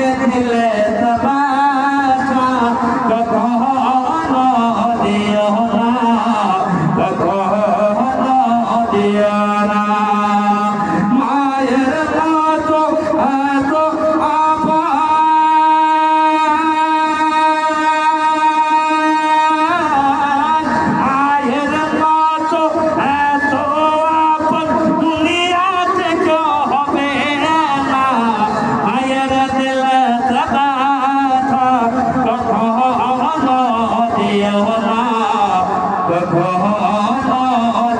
মায়ের দিলে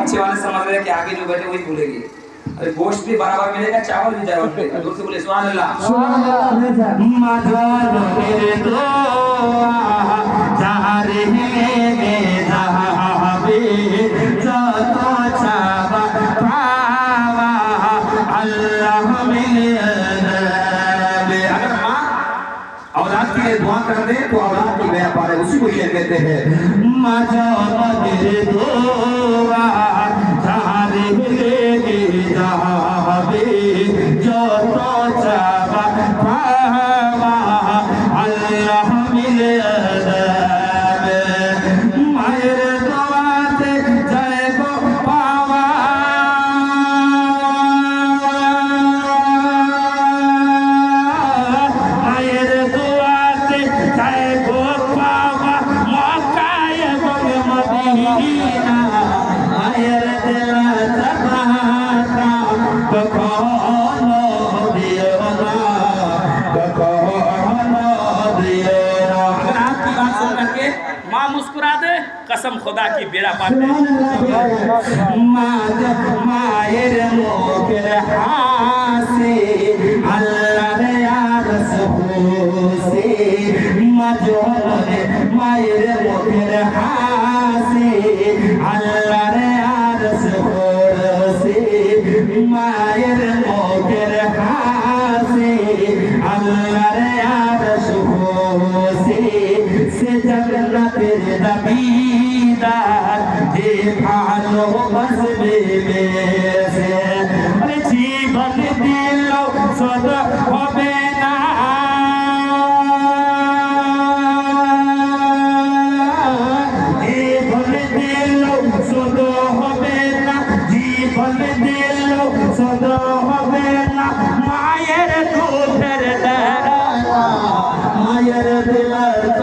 पीछे वाले समझ रहे कि आगे जो बैठे वही भूलेगी अरे गोश्त भी बराबर मिलेगा चावल भी बराबर मिलेगा। दूर से बोले सुभान अल्लाह औलाद के लिए दुआ कर दे तो औलाद की गया पारे उसी को ये कहते हैं माँ मुस्कुरा दे कसम खुदा की बेड़ा पाते मायर मोगर हासे अल्लाह रे आरस होसे मजोल रे मायर मोगर हासे अल्लाह रे आरस होसे সে জগন্নাথের দাবিদার যে ভালো বসবে বেশে। আরে জীবন দিল সদ হবে না। জীবন দিল সদ হবে না। জীবন দিল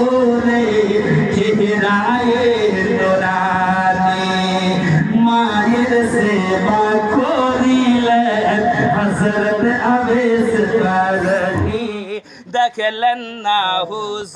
হুজুরে চেহরায় নুরানি। মায়ের সেবা করিলেন হজরত আবেশ করনি দেখলেন না হুজুর